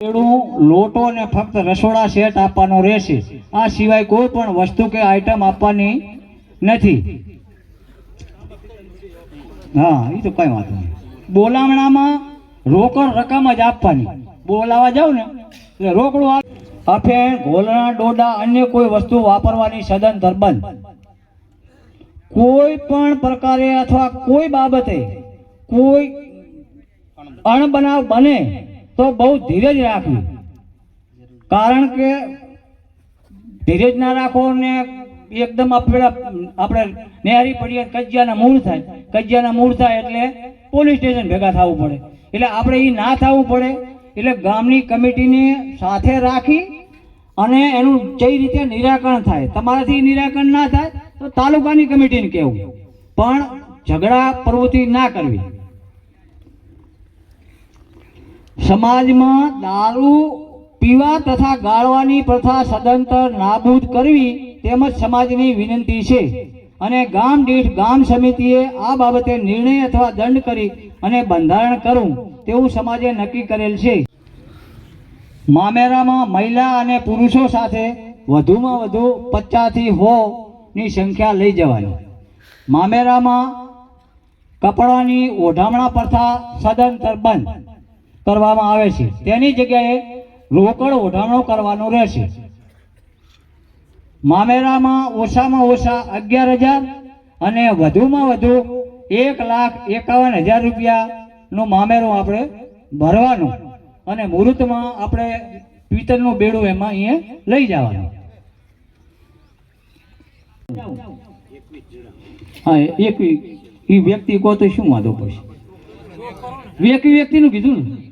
લોટો ને ફક્ત રસોડા સેટ આપવાનો રહેશે. આ સિવાય કોઈ પણ વસ્તુ કે આઈટમ આપવાની નથી. હા એ તો કઈ વાંધો નહીં. બોલામણામાં રોકડ રકમ જ આપવાની. બોલાવા જાવ ને, એટલે રોકડું આપ અફેણ, ઘોલણા, ડોડા, અન્ય કોઈ વસ્તુ વાપરવાની સદંતર બંધ કોઈ પણ પ્રકારે અથવા કોઈ બાબતે કોઈ અણબનાવ બને તો બહુ ધીરજ રાખવી. કારણ કે ધીરજ ના રાખો ને એકદમ આપણે આપણે નેહરી પડીએ કજિયાના મૂળ થાય. કજિયાના મૂળ થાય એટલે પોલીસ સ્ટેશન ભેગા થવું પડે. એટલે આપણે એ ના થવું પડે. એટલે ગામની કમિટીને સાથે રાખી અને એનું જે રીતે નિરાકરણ થાય. તમારાથી નિરાકરણ ના થાય તો તાલુકાની કમિટીને કહેવું. પણ ઝઘડા પ્રવૃત્તિ ના કરવી. સમાજમાં દારૂ પીવા તથા ગાળવાની પ્રથા સદંતર નાબૂદ કરવી તેમજ સમાજની વિનંતી છે. અને ગામ દીઠ ગામ સમિતિએ આ બાબતે નિર્ણય અથવા દંડ કરી અને બંધારણ કરવું તેવું સમાજે નક્કી કરેલ છે. મામેરામાં મહિલા અને પુરુષો સાથે વધુમાં વધુ પચાસથી હોની સંખ્યા લઈ જવાની. મામેરામાં કપડાની ઓઢામણા પ્રથા સદંતર બંધ. કરવામાં આવે છે. તેની જગ્યાએ રોકડ ઓઢામણો કરવાનો રહેશે. મામેરામાં ઓછામાં ઓછા અગિયાર હજાર અને વધુમાં વધુ એક લાખ એકાવન હજાર રૂપિયાનું મામેરું આપણે ભરવાનું અને મુહૂર્તમાં આપણે પિત્તળનું બેડું એમાં અહીંયા લઈ જવાનું. હા એક એ વ્યક્તિ કહો તો શું વાંધો પડશે? વ્યક્તિ વ્યક્તિનું કીધું ને?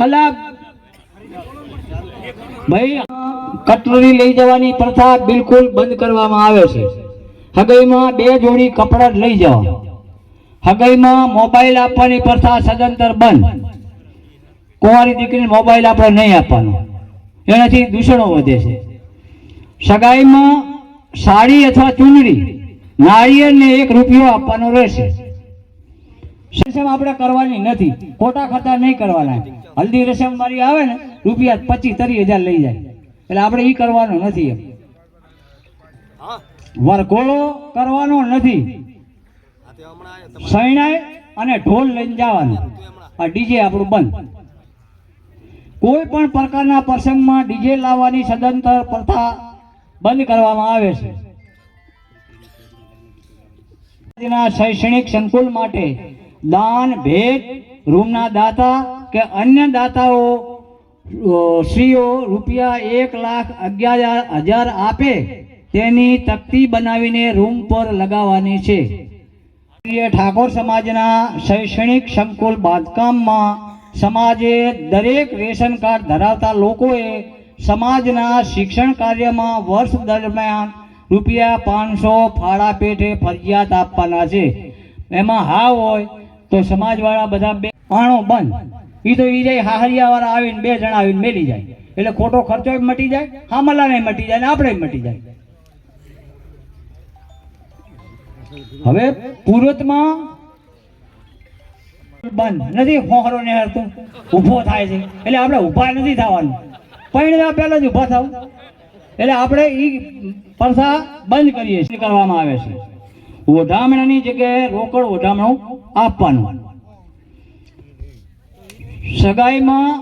અલા ભાઈ કટલરી લઈ જવાની પ્રથા બિલકુલ બંધ કરવામાં આવે છે. હગાઈમાં બે જોડી કપડાં લઈ જવા. હગાઈમાં મોબાઈલ આપવાની પ્રથા સદંતર બંધ. કુંવારી દીકરીને મોબાઈલ આપણે નહીં આપવાનો. એનાથી દૂષણો વધે છે. સગાઈમાં સાડી અથવા ચૂંદડી નાળિયેરને એક રૂપિયો આપવાનો રહેશે. રસમ આપણે કરવાની નથી. ખોટા ખર્ચા નહીં કરવાના. હલ્દી રસમ મારી આવે ને, રૂપિયા પચીસ ત્રીસ હજાર લઈ જાય. એટલે આપણે એ કરવાનું નથી એમ. વરઘોડો કરવાનો નથી. સૈણાય અને ઢોલ લઈને જવાનું. આ ડીજે આપણું બંધ. કોઈ પણ પ્રકારના પ્રસંગમાં ડીજે લાવવાની સદંતર પ્રથા બંધ કરવામાં આવે છે. શૈક્ષણિક સંકુલ માટે દાન, ભેટ, રૂમના દાતા કે અન્ય દાતાઓ શ્રીઓ રૂપિયા એક લાખ અગિયાર હજાર આપે તેની તકતી બનાવીને રૂમ પર લગાવવાની છે. ઠાકોર સમાજના શૈક્ષણિક સંકુલ બાંધકામમાં સમાજે દરેક રેશન કાર્ડ ધરાવતા લોકોએ સમાજના શિક્ષણ કાર્યમાં વર્ષ દરમિયાન રૂપિયા પાંચસો ફાળા પેટે ફરજિયાત આપવાના છે. એમાં હા હોય તો સમાજવાળા બધા બે આણો બંધ. એ તો એ જાય હાહરિયા વાળા આવીને બે જણા આવીને મેલી જાય. એટલે ખોટો ખર્ચો મટી જાય, હામલાને મટી જાય ને આપણે મટી જાય. હવે પૂર્વતમાં બંધ. નથી હોહરો ને હરતું ઊભો થાય છે. એટલે આપણે ઊભા નથી થવાનું. પરિણામ પહેલા જ ઊભા થાવ. એટલે આપણે એ પરસા બંધ કરીએ છીએ. કરવામાં આવે છે? ઓઢામણાની જગ્યાએ રોકડ ઓઢામણું આપવાનું. સગાઈમાં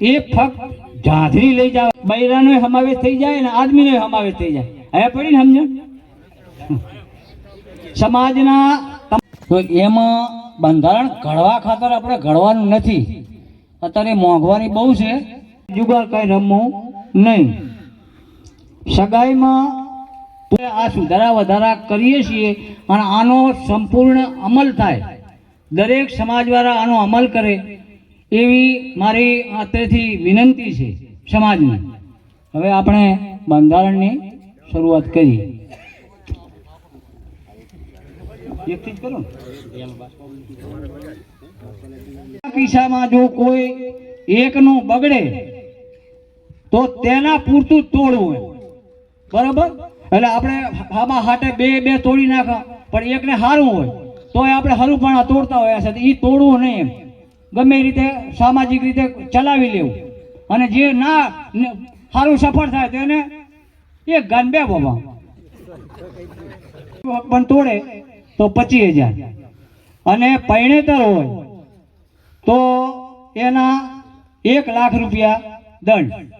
એક ફક્ત જાધરી લઈ જાવ. બૈરાનો સમાવેશ થઈ જાય અને આદમીનો સમાવેશ થઈ જાય. હવે પડી ને સમજો. સમાજના તો એમાં બંધારણ ઘડવા ખાતર આપણે ઘડવાનું નથી. અત્યારે મોંઘવારી બહુ છે. જુગાર કઈ રમવું નહીં. સગાઈમાં આ સુધારા વધારા કરીએ છીએ અને આનો સંપૂર્ણ અમલ થાય. દરેક સમાજવાળા આનો અમલ કરે એવી મારી અત્રેથી વિનંતી છે સમાજની. હવે આપણે બંધારણની શરૂઆત કરીએ. એકથી જ કોઈ એકનું બગડે, તો તેના પૂરતું તોડવું. બરાબર? એટલે આપણે આમાં હાટે બે બે તોડી નાખા, પણ એકને સારું હોય, તોય આપણે હરુપણા તોડતા હોય છે એ તોડવું નહીં ગમે રીતે સામાજિક રીતે ચલાવી લેવું. અને જે ના સારું સફળ થાય તેને એક ગાન બે બાબા પણ તોડે તો પચીસ હજાર. અને પૈણેતર હોય તો એના એક લાખ રૂપિયા દંડ.